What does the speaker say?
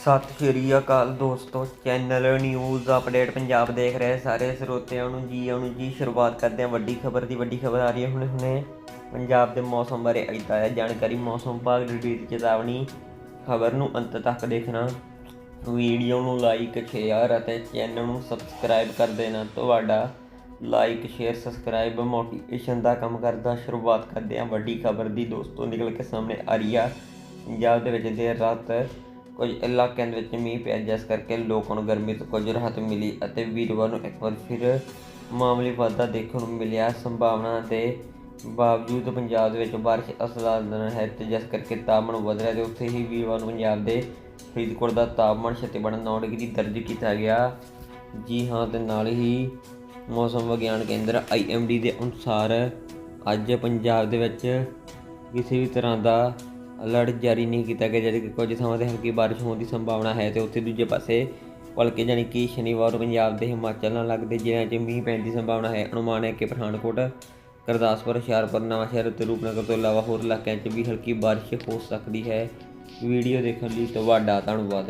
ਸਤਿ ਸ਼੍ਰੀ ਅਕਾਲ ਦੋਸਤੋ, channel news update Punjab ਦੇਖ ਰਹੇ ਸਾਰੇ ਸਰੋਤਿਆਂ ਨੂੰ ਜੀ ਆਇਆਂ ਜੀ, ਸ਼ੁਰੂਆਤ ਕਰਦੇ ਹਾਂ ਵੱਡੀ ਖਬਰ ਦੀ, ਵੱਡੀ ਖਬਰ ਆ ਰਹੀ ਹੈ ਹੁਣੇ ਹੁਣੇ। ਪੰਜਾਬ ਦੇ ਮੌਸਮ ਬਾਰੇ ਅਜਤਾ ਹੈ, ਜਾਣਕਾਰੀ ਮੌਸਮ ਵਿਭਾਗ ਦੀ ਦਿੱਤੀ ਚੇਤਾਵਨੀ। ਖਬਰ ਨੂੰ ਅੰਤ ਤੱਕ ਦੇਖਣਾ। ਵੀਡੀਓ ਨੂੰ ਲਾਈਕ ਸ਼ੇਅਰ ਅਤੇ ਚੈਨਲ ਨੂੰ ਸਬਸਕ੍ਰਾਈਬ ਕਰ ਦੇਣਾ। ਤੁਹਾਡਾ ਲਾਈਕ ਸ਼ੇਅਰ ਸਬਸਕ੍ਰਾਈਬ ਮੋਟੀਵੇਸ਼ਨ ਦਾ ਕੰਮ ਕਰਦਾ। ਸ਼ੁਰੂਆਤ ਕਰਦੇ ਹਾਂ ਵੱਡੀ ਖਬਰ ਦੀ। ਦੋਸਤੋ, ਨਿਕਲ ਕੇ ਸਾਹਮਣੇ ਆ ਰਹੀ ਆ। ਪੰਜਾਬ ਦੇ ਵਿੱਚ ਦੇਰ ਰਾਤ ਕੁਝ ਇਲਾਕਿਆਂ ਦੇ ਵਿੱਚ ਮੀਂਹ ਪਿਆ, ਜਿਸ ਕਰਕੇ ਲੋਕਾਂ ਨੂੰ ਗਰਮੀ ਤੋਂ ਕੁਝ ਰਾਹਤ ਮਿਲੀ ਅਤੇ ਵੀਰਵਾਰ ਨੂੰ ਇੱਕ ਵਾਰ ਫਿਰ ਮਾਮੂਲੀ ਵਾਧਾ ਦੇਖਣ ਨੂੰ ਮਿਲਿਆ। ਸੰਭਾਵਨਾ ਦੇ ਬਾਵਜੂਦ ਪੰਜਾਬ ਦੇ ਵਿੱਚ ਬਾਰਿਸ਼ ਅਸਲਾਦਨ ਹੈ ਤੇ ਜਿਸ ਕਰਕੇ ਤਾਪਮਾਨ ਵਧ ਰਿਹਾ ਤੇ ਉੱਥੇ ਹੀ ਵੀਰਵਾਰ ਨੂੰ ਪੰਜਾਬ ਦੇ ਫਰੀਦਕੋਟ ਦਾ ਤਾਪਮਾਨ 36.9 ਡਿਗਰੀ ਦਰਜ ਕੀਤਾ ਗਿਆ। ਜੀ ਹਾਂ, ਤੇ ਨਾਲ ਹੀ ਮੌਸਮ ਵਿਗਿਆਨ ਕੇਂਦਰ ਆਈਐਮਡੀ ਦੇ ਅਨੁਸਾਰ ਅੱਜ ਪੰਜਾਬ ਦੇ ਵਿੱਚ ਕਿਸੇ ਵੀ ਤਰ੍ਹਾਂ ਦਾ ਅਲਰਟ ਜਾਰੀ ਨਹੀਂ ਕੀਤਾ ਗਿਆ ਜਦ ਕਿ ਕੁਝ ਥਾਵਾਂ ਤੇ ਹਲਕੀ ਬਾਰਿਸ਼ ਹੋਣ ਦੀ ਸੰਭਾਵਨਾ ਹੈ ਤੇ ਉੱਥੇ ਦੂਜੇ ਪਾਸੇ ਭਲਕੇ ਜਾਣੀ ਕਿ ਸ਼ਨੀਵਾਰ ਪੰਜਾਬ ਦੇ ਹਿਮਾਚਲ ਨਾਲ ਲੱਗਦੇ ਜ਼ਿਲ੍ਹਿਆਂ 'ਚ ਮੀਂਹ ਪੈਣ ਦੀ ਸੰਭਾਵਨਾ ਹੈ। ਅਨੁਮਾਨ ਹੈ ਕਿ ਪਠਾਨਕੋਟ, ਗੁਰਦਾਸਪੁਰ, ਹੁਸ਼ਿਆਰਪੁਰ, ਨਵਾਂਸ਼ਹਿਰ ਤੇ ਰੂਪਨਗਰ ਤੋਂ ਇਲਾਵਾ ਹੋਰ ਇਲਾਕਿਆਂ 'ਚ ਵੀ ਹਲਕੀ ਬਾਰਿਸ਼ ਹੋ ਸਕਦੀ ਹੈ। ਵੀਡੀਓ ਦੇਖਣ ਲਈ ਤੁਹਾਡਾ ਧੰਨਵਾਦ।